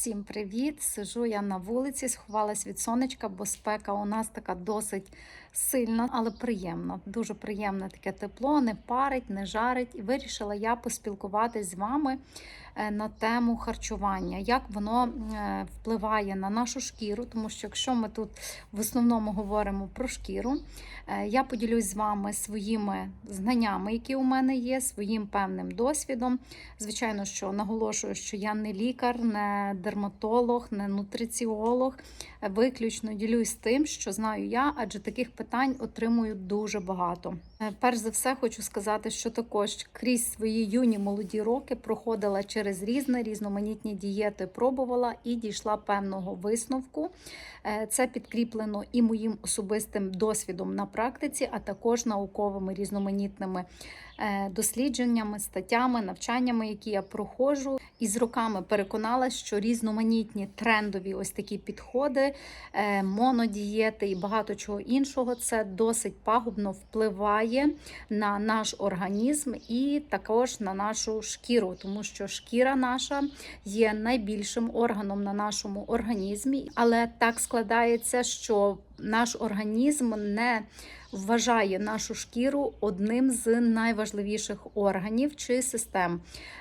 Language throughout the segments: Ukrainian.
Всім привіт! Сижу я на вулиці, сховалась від сонечка, бо спека у нас така досить сильна, але приємна. Дуже приємне таке тепло, не парить, не жарить. І вирішила я поспілкуватись з вами е, на тему харчування, як воно е, впливає на нашу шкіру, тому що якщо ми тут в основному говоримо про шкіру, е, я поділюсь з вами своїми знаннями, які у мене є, своїм певним досвідом. Звичайно, що наголошую, що я не лікар, не дерматолог, не нутриціолог. Виключно ділюсь тим, що знаю я, адже таких питань отримую дуже багато. Е, Перш за все, хочу сказати, що також крізь свої юні молоді роки проходила через різні різноманітні дієти, пробувала і дійшла певного висновку. Е, Це підкріплено і моїм особистим досвідом на практиці, а також науковими різноманітними е, дослідженнями, статтями, навчаннями, які я проходжу. І з роками переконалася, що різноманітні трендові ось такі підходи, монодієти і багато чого іншого це досить пагубно впливає на наш організм і також на нашу шкіру, тому що шкіра наша є найбільшим органом на нашому організмі, але так складається, що наш організм не вважає нашу шкіру одним з найважливіших органів чи систем,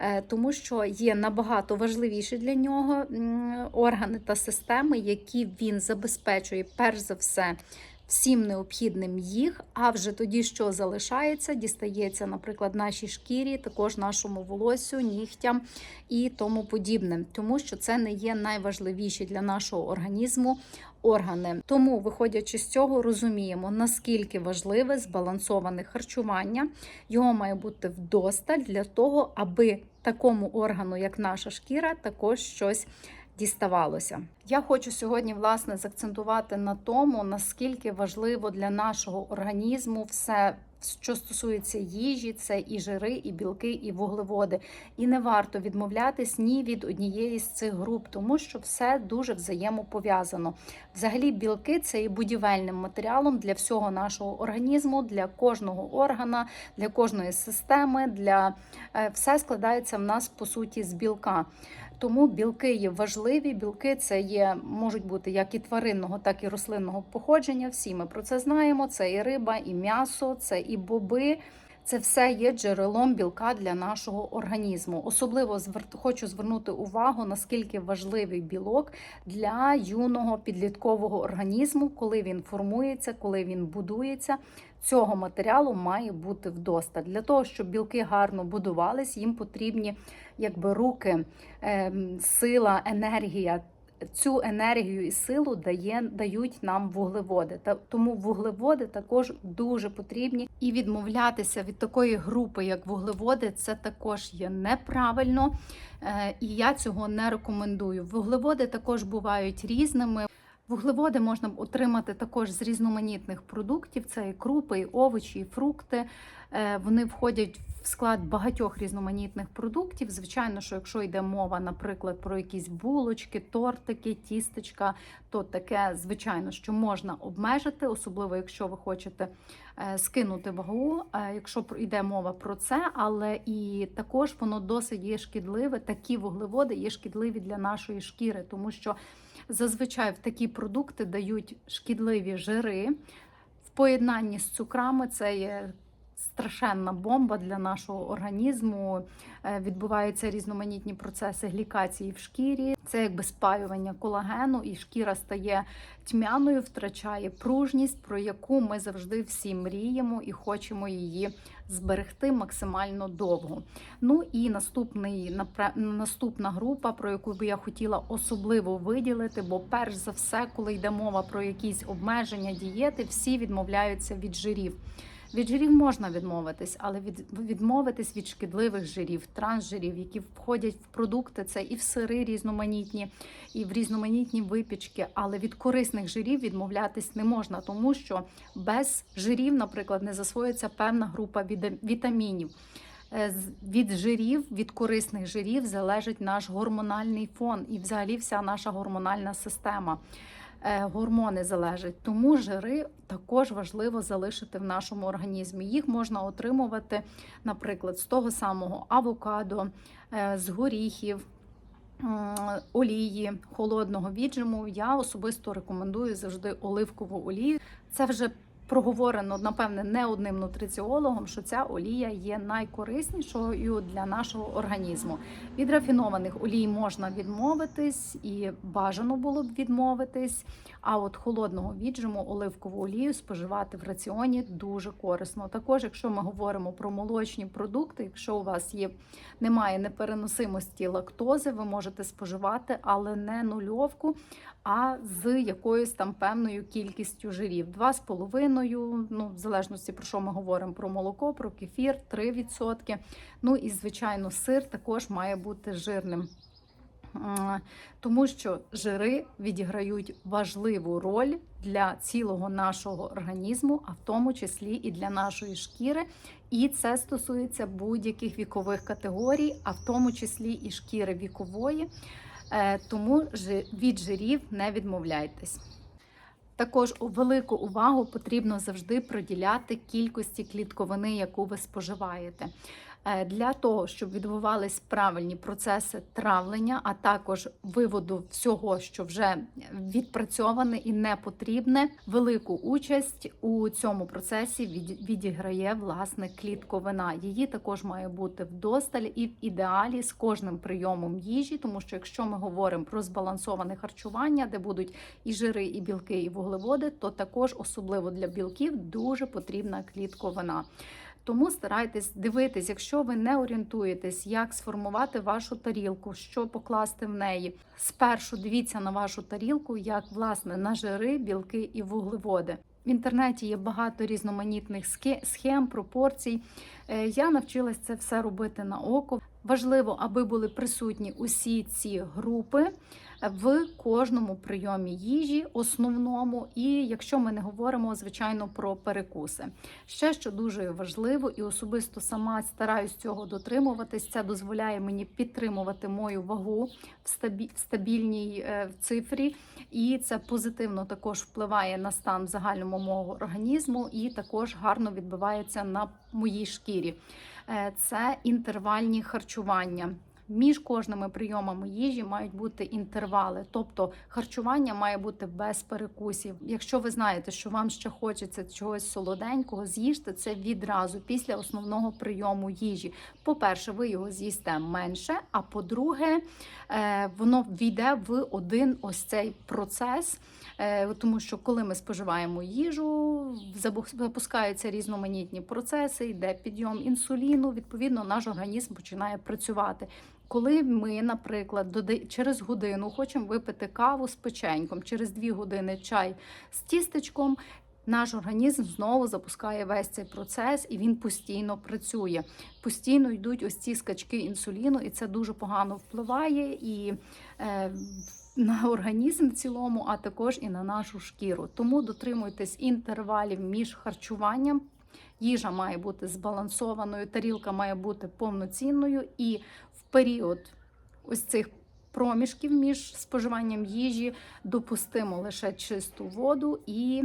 Е, тому що є набагато важливіші для нього органи та системи, які він забезпечує перш за все. Всім необхідним їх, а вже тоді, що залишається, дістається, наприклад, нашій шкірі, також нашому волосю, нігтям і тому подібне, тому що це не є найважливіші для нашого організму органи. Тому, виходячи з цього, розуміємо, наскільки важливе збалансоване харчування. Його має бути вдосталь для того, аби такому органу, як наша шкіра, також щось діставалося. Я хочу сьогодні власне закцентувати на тому, наскільки важливо для нашого організму все. Що стосується їжі, це і жири, і білки, і вуглеводи. І не варто відмовлятись ні від однієї з цих груп, тому що все дуже взаємопов'язано. Взагалі, білки це є будівельним матеріалом для всього нашого організму, для кожного органа, для кожної системи. Для е, все складається в нас по суті з білка. Тому білки є важливі. Білки це є можуть бути як і тваринного, так і рослинного походження. Всі ми про це знаємо. Це і риба, і м'ясо, це і боби. Це все є джерелом білка для нашого організму. Особливо хочу звернути увагу, наскільки важливий білок для юного підліткового організму, коли він формується, коли він будується. Цього матеріалу має бути вдосталь. Для того, щоб білки гарно будувались, їм потрібні якби руки, ем, сила, енергія. Цю енергію і силу дає, дають нам вуглеводи. Та тому вуглеводи також дуже потрібні. І відмовлятися від такої групи, як вуглеводи, це також є неправильно. Е, І я цього не рекомендую. Вуглеводи також бувають різними. Вуглеводи можна отримати також з різноманітних продуктів: це і крупи, і овочі, і фрукти. Е, Вони входять в склад багатьох різноманітних продуктів. Звичайно, що якщо йде мова, наприклад, про якісь булочки, тортики, тістечка, то таке, звичайно, що можна обмежити, особливо якщо ви хочете е, скинути вагу, е, якщо йде мова про це, але і також воно досить є шкідливе. Такі вуглеводи є шкідливі для нашої шкіри, тому що зазвичай в такі продукти дають шкідливі жири. В поєднанні з цукрами це є страшенна бомба для нашого організму. Е, Відбуваються різноманітні процеси глікації в шкірі. Це якби спаювання колагену, і шкіра стає тьмяною, втрачає пружність, про яку ми завжди всі мріємо і хочемо її зберегти максимально довго. Ну і наступний наступна група, про яку би я хотіла особливо виділити, бо перш за все, коли йде мова про якісь обмеження дієти, всі відмовляються від жирів. Від жирів можна відмовитись, але від відмовитись від шкідливих жирів, трансжирів, які входять в продукти, це і в сири різноманітні, і в різноманітні випічки. Але від корисних жирів відмовлятись не можна, тому що без жирів, наприклад, не засвоюється певна група вітамінів. Е, Від жирів, від корисних жирів залежить наш гормональний фон і взагалі вся наша гормональна система. Е, Гормони залежать, тому жири також важливо залишити в нашому організмі. Їх можна отримувати, наприклад, з того самого авокадо, е, з горіхів, олії холодного віджиму, я особисто рекомендую завжди оливкову олію. Це вже проговорено, напевне, не одним нутриціологом, що ця олія є найкориснішою для нашого організму. Від рафінованих олій можна відмовитись і бажано було б відмовитись. А от холодного віджиму оливкову олію споживати в раціоні дуже корисно. Також, якщо ми говоримо про молочні продукти, якщо у вас є немає непереносимості лактози, ви можете споживати, але не нульовку, а з якоюсь там певною кількістю жирів. 2,5, ну, в залежності про що ми говоримо, про молоко, про кефір, 3%. Ну і, звичайно, сир також має бути жирним. Тому що жири відіграють важливу роль для цілого нашого організму, а в тому числі і для нашої шкіри. І це стосується будь-яких вікових категорій, а в тому числі і шкіри вікової. Е, Тому від жирів не відмовляйтесь. Також велику увагу потрібно завжди приділяти кількості клітковини, яку ви споживаєте. Е, Для того, щоб відбувались правильні процеси травлення, а також виводу всього, що вже відпрацьоване і не потрібне, велику участь у цьому процесі від- відіграє власне клітковина. Її також має бути вдосталь і в ідеалі з кожним прийомом їжі, тому що якщо ми говоримо про збалансоване харчування, де будуть і жири, і білки, і вуглеводи, то також особливо для білків дуже потрібна клітковина. Тому старайтесь дивитись, якщо ви не орієнтуєтесь, як сформувати вашу тарілку, що покласти в неї. Спершу дивіться на вашу тарілку, як власне на жири, білки і вуглеводи. В інтернеті є багато різноманітних схем, пропорцій. Е, Я навчилась це все робити на око. Важливо, аби були присутні усі ці групи в кожному прийомі їжі, основному, і якщо ми не говоримо, звичайно, про перекуси. Ще що дуже важливо, і особисто сама стараюсь цього дотримуватись. Це дозволяє мені підтримувати мою вагу в стабі- в стабільній е, цифрі, і це позитивно також впливає на стан в загальному мого організму, і також гарно відбивається на моїй шкірі. Е, Це інтервальні харчування. Між кожними прийомами їжі мають бути інтервали, тобто харчування має бути без перекусів. Якщо ви знаєте, що вам ще хочеться чогось солоденького, з'їжте це відразу після основного прийому їжі. По-перше, ви його з'їсте менше. А по-друге, воно війде в один ось цей процес. Е, Тому що коли ми споживаємо їжу, запускаються різноманітні процеси, йде підйом інсуліну. Відповідно, наш організм починає працювати. Коли ми, наприклад, через годину хочемо випити каву з печеньком, через дві години чай з тістечком. Наш організм знову запускає весь цей процес, і він постійно працює. Постійно йдуть ось ці скачки інсуліну, і це дуже погано впливає і е, на організм в цілому, а також і на нашу шкіру. Тому дотримуйтесь інтервалів між харчуванням. Їжа має бути збалансованою, тарілка має бути повноцінною, і в період ось цих проміжків між споживанням їжі допустимо лише чисту воду і.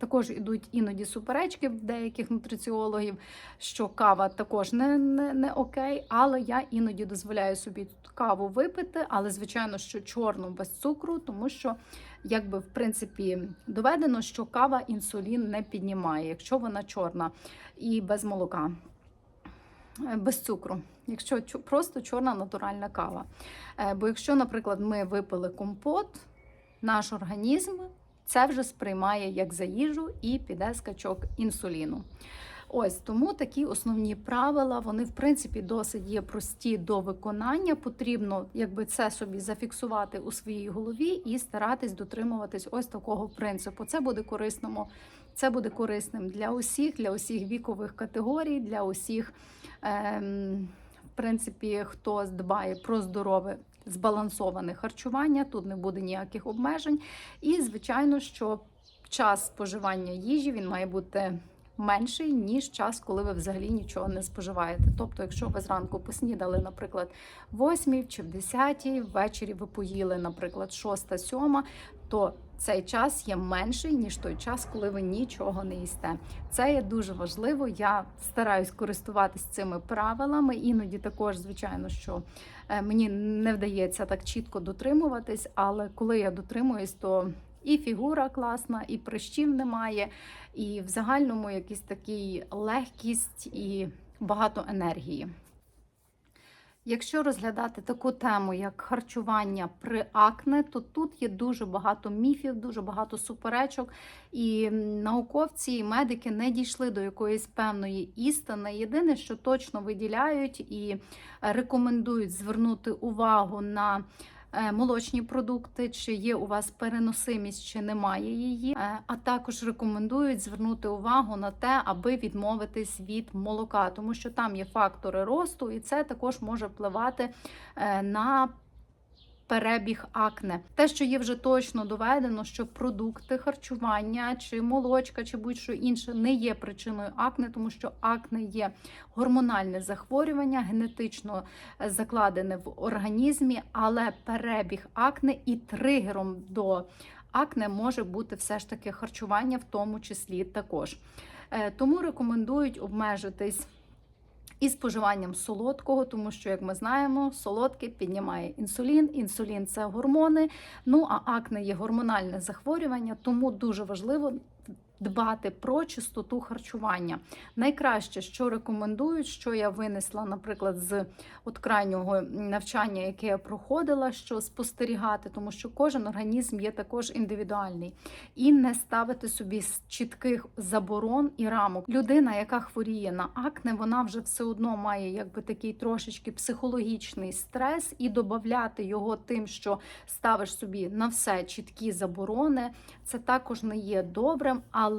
Також ідуть іноді суперечки в деяких нутриціологів, що кава також не, не, не окей, але я іноді дозволяю собі каву випити, але звичайно, що чорну без цукру, тому що якби в принципі доведено, що кава інсулін не піднімає, якщо вона чорна і без молока. Е, Без цукру, якщо просто чорна натуральна кава. Е, Бо якщо, наприклад, ми випили компот, наш організм це вже сприймає як за їжу і піде скачок інсуліну. Ось тому такі основні правила, вони в принципі досить є прості до виконання. Потрібно якби це собі зафіксувати у своїй голові і старатись дотримуватись ось такого принципу. Це буде корисному, це буде корисним для усіх, для усіх вікових категорій, для усіх, ем, в принципі, хто дбає про здорове. Збалансоване харчування, тут не буде ніяких обмежень. І, звичайно, що час споживання їжі він має бути менший, ніж час, коли ви взагалі нічого не споживаєте. Тобто, якщо ви зранку поснідали, наприклад, в 8 чи в 10, ввечері ви поїли, наприклад, 6-7, то цей час є менший, ніж той час, коли ви нічого не їсте. Це є дуже важливо. Я стараюсь користуватись цими правилами. Іноді також, звичайно, що е, мені не вдається так чітко дотримуватись, але коли я дотримуюсь, то і фігура класна, і прищів немає, і в загальному якийсь такий легкість і багато енергії. Якщо розглядати таку тему, як харчування при акне, то тут є дуже багато міфів, дуже багато суперечок, і науковці і медики не дійшли до якоїсь певної істини. Єдине, що точно виділяють і рекомендують звернути увагу на молочні продукти, чи є у вас переносимість, чи немає її. Е, А також рекомендують звернути увагу на те, аби відмовитись від молока, тому що там є фактори росту, і це також може впливати е, на перебіг акне. Те, що є вже точно доведено, що продукти харчування, чи молочка, чи будь-що інше не є причиною акне, тому що акне є гормональне захворювання, генетично е, закладене в організмі, але перебіг акне і тригером до акне може бути все ж таки харчування, в тому числі також. Е, Тому рекомендують обмежитись і споживанням солодкого, тому що, як ми знаємо, солодке піднімає інсулін. Інсулін це гормони. Ну а акне є гормональне захворювання, тому дуже важливо. Дбати про чистоту харчування. Найкраще, що рекомендують, що я винесла, наприклад, з от крайнього навчання, яке я проходила, що спостерігати, тому що кожен організм є також індивідуальний, і не ставити собі чітких заборон і рамок. Людина, яка хворіє на акне, вона вже все одно має якби такий трошечки психологічний стрес, і додати його тим, що ставиш собі на все чіткі заборони, це також не є добрим, але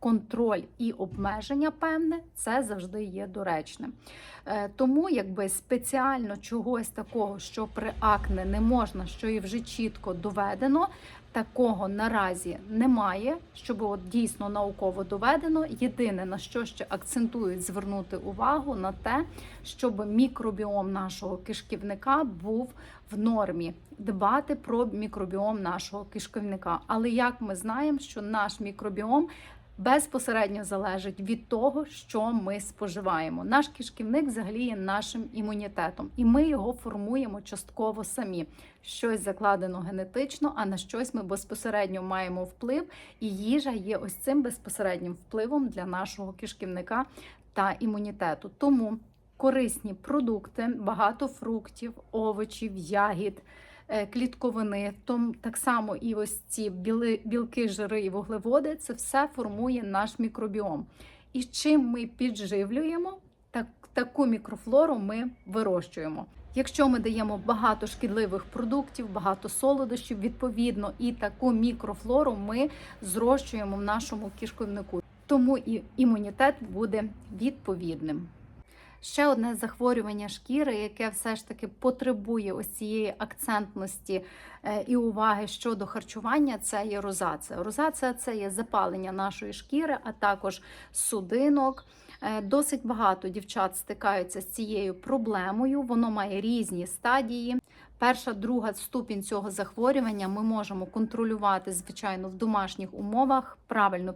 контроль і обмеження певне це завжди є доречним. Е, Тому якби спеціально чогось такого, що при акне не можна, що і вже чітко доведено. Такого наразі немає, щоб от дійсно науково доведено. Єдине на що ще акцентують звернути увагу на те, щоб мікробіом нашого кишківника був в нормі, дбати про мікробіом нашого кишківника. Але як ми знаємо, що наш мікробіом безпосередньо залежить від того, що ми споживаємо. Наш кишківник взагалі є нашим імунітетом, і ми його формуємо частково самі. Щось закладено генетично, а на щось ми безпосередньо маємо вплив, і їжа є ось цим безпосереднім впливом для нашого кишківника та імунітету. Тому корисні продукти, багато фруктів, овочів, ягід. Е, Клітковини, том так само і ось ці біли, білки, жири і вуглеводи це все формує наш мікробіом. І чим ми підживлюємо, так, таку мікрофлору ми вирощуємо. Якщо ми даємо багато шкідливих продуктів, багато солодощів, відповідно, і таку мікрофлору ми зрощуємо в нашому кишковнику. Тому і імунітет буде відповідним. Ще одне захворювання шкіри, яке все ж таки потребує ось цієї акцентності е, і уваги щодо харчування, це є розація. Розація це є запалення нашої шкіри, а також судинок. Е, Досить багато дівчат стикаються з цією проблемою. Воно має різні стадії. Перша, друга ступінь цього захворювання ми можемо контролювати, звичайно, в домашніх умовах, правильно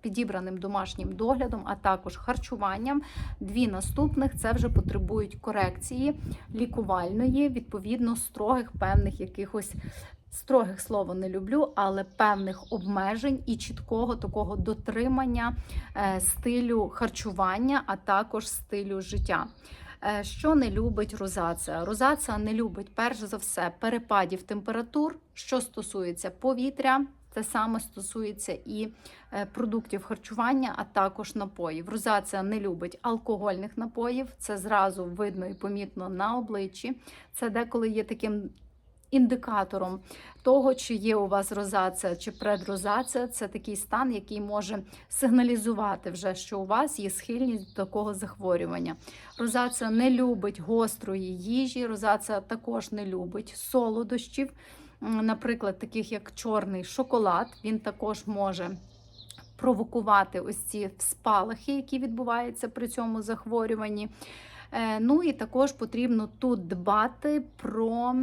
підібраним домашнім доглядом, а також харчуванням. Дві наступних це вже потребують корекції лікувальної, відповідно, строгих певних якихось. Строгих слова не люблю, але певних обмежень і чіткого такого дотримання е, стилю харчування, а також стилю життя. Е, Що не любить розація? Розація не любить перш за все перепадів температур, що стосується повітря. Те саме стосується і е, продуктів харчування, а також напоїв. Розація не любить алкогольних напоїв. Це зразу видно і помітно на обличчі. Це деколи є таким індикатором того, чи є у вас розація чи предрозація. Це такий стан, який може сигналізувати вже, що у вас є схильність до такого захворювання. Розація не любить гострої їжі, розація також не любить солодощів, наприклад, таких як чорний шоколад. Він також може провокувати ось ці спалахи, які відбуваються при цьому захворюванні. Е, Ну і також потрібно тут дбати про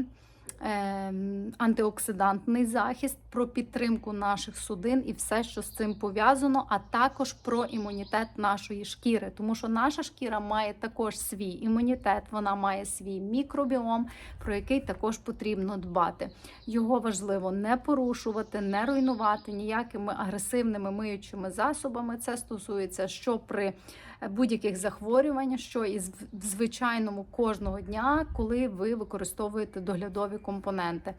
антиоксидантний захист, про підтримку наших судин і все, що з цим пов'язано, а також про імунітет нашої шкіри, тому що наша шкіра має також свій імунітет, вона має свій мікробіом, про який також потрібно дбати. Його важливо не порушувати, не руйнувати ніякими агресивними миючими засобами. Це стосується що при будь-яких захворювань, що і в звичайному кожного дня, коли ви використовуєте доглядові компоненти.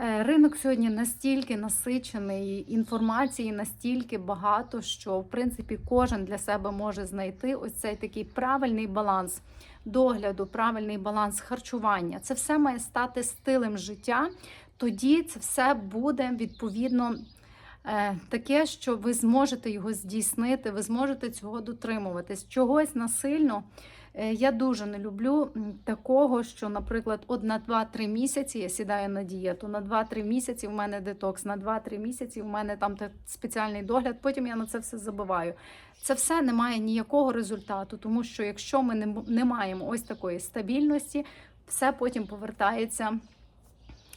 Е, Ринок сьогодні настільки насичений інформації, настільки багато, що в принципі кожен для себе може знайти ось цей такий правильний баланс догляду, правильний баланс харчування. Це все має стати стилем життя. Тоді це все буде відповідно е, таке, що ви зможете його здійснити, ви зможете цього дотримуватись. Чогось насильно. Е, Я дуже не люблю такого, що, наприклад, от на 2-3 місяці я сідаю на дієту, на 2-3 місяці в мене детокс, на 2-3 місяці в мене там спеціальний догляд, потім я на це все забиваю. Це все не має ніякого результату, тому що якщо ми не, маємо ось такої стабільності, все потім повертається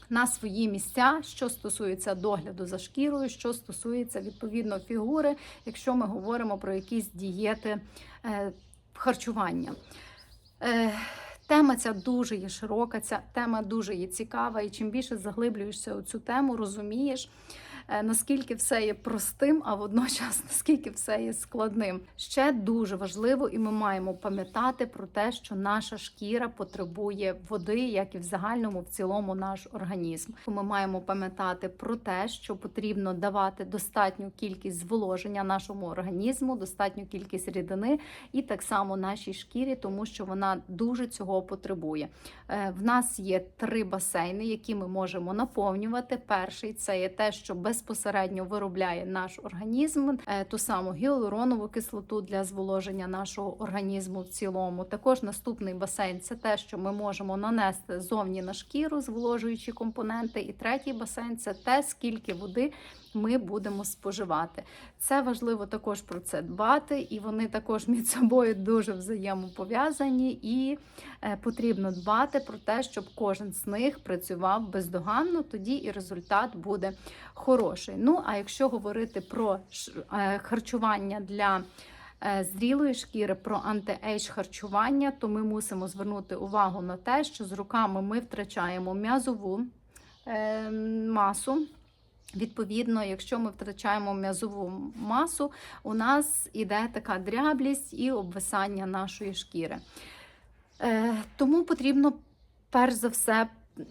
на свої місця, що стосується догляду за шкірою, що стосується відповідно фігури, якщо ми говоримо про якісь дієти е, харчування. Е, Тема ця дуже є широка, ця тема дуже є цікава, і чим більше заглиблюєшся у цю тему, розумієш, наскільки все є простим, а водночас наскільки все є складним. Ще дуже важливо, і ми маємо пам'ятати про те, що наша шкіра потребує води, як і в загальному, в цілому, наш організм. Ми маємо пам'ятати про те, що потрібно давати достатню кількість зволоження нашому організму, достатню кількість рідини, і так само нашій шкірі, тому що вона дуже цього потребує. Е, В нас є три басейни, які ми можемо наповнювати. Перший це є те, що безпосередньо виробляє наш організм, е, ту саму гіалуронову кислоту для зволоження нашого організму в цілому. Також наступний басейн це те, що ми можемо нанести зовні на шкіру, зволожуючі компоненти. І третій басейн це те, скільки води ми будемо споживати. Це важливо також про це дбати, і вони також між собою дуже взаємопов'язані, і е, потрібно дбати про те, щоб кожен з них працював бездоганно, тоді і результат буде хороший. Ну а якщо говорити про е, харчування для е, Зрілої шкіри про антиейдж харчування, то ми мусимо звернути увагу на те, що з роками ми втрачаємо м'язову е, масу. Відповідно, якщо ми втрачаємо м'язову масу, у нас іде така дряблість і обвисання нашої шкіри. Тому потрібно перш за все.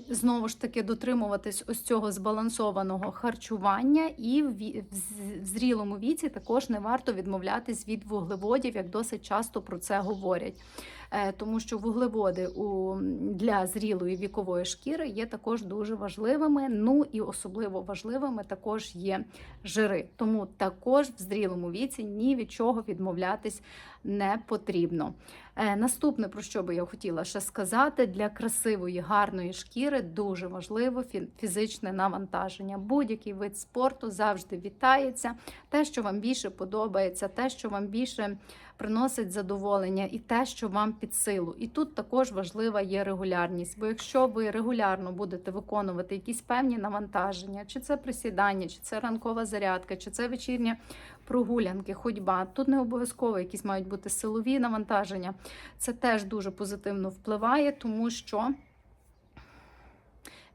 Знову ж таки дотримуватись ось цього збалансованого харчування, і в зрілому віці також не варто відмовлятись від вуглеводів, як досить часто про це говорять. Е, Тому що вуглеводи у, для зрілої вікової шкіри є також дуже важливими. Ну і особливо важливими також є жири. Тому також в зрілому віці ні від чого відмовлятись не потрібно. Е, Наступне, про що би я хотіла ще сказати, для красивої, гарної шкіри дуже важливо фізичне навантаження. Будь-який вид спорту завжди вітається. Те, що вам більше подобається, те, що вам більше приносить задоволення, і те, що вам під силу. І тут також важлива є регулярність. Бо якщо ви регулярно будете виконувати якісь певні навантаження, чи це присідання, чи це ранкова зарядка, чи це вечірня прогулянки, ходьба. Тут не обов'язково якісь мають бути силові навантаження. Це теж дуже позитивно впливає, тому що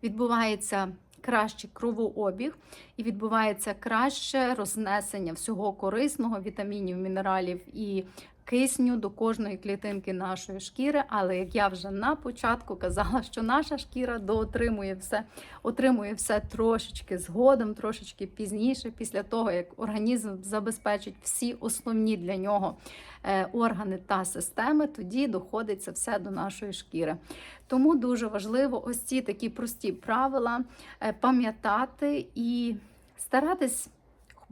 відбувається кращий кровообіг і відбувається краще рознесення всього корисного, вітамінів, мінералів і кисню до кожної клітинки нашої шкіри. Але як я вже на початку казала, що наша шкіра доотримує все, отримує все трошечки згодом, трошечки пізніше, після того як організм забезпечить всі основні для нього е, органи та системи, тоді доходить це все до нашої шкіри. Тому дуже важливо ось ці такі прості правила е, пам'ятати і старатись.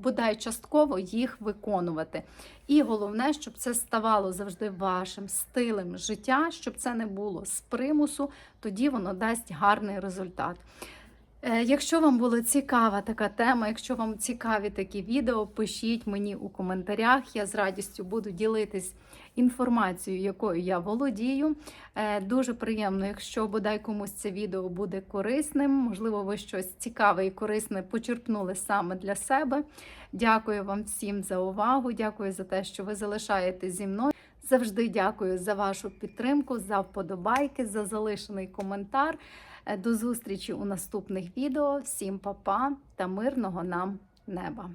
Бодай частково їх виконувати. І головне, щоб це ставало завжди вашим стилем життя, щоб це не було з примусу, тоді воно дасть гарний результат. Е, Якщо вам була цікава така тема, якщо вам цікаві такі відео, пишіть мені у коментарях. Я з радістю буду ділитись інформацією, якою я володію. Е, Дуже приємно, якщо бодай комусь це відео буде корисним. Можливо, ви щось цікаве і корисне почерпнули саме для себе. Дякую вам всім за увагу. Дякую за те, що ви залишаєтесь зі мною. Завжди дякую за вашу підтримку, за вподобайки, за залишений коментар. Е, До зустрічі у наступних відео. Всім па-па та мирного нам неба!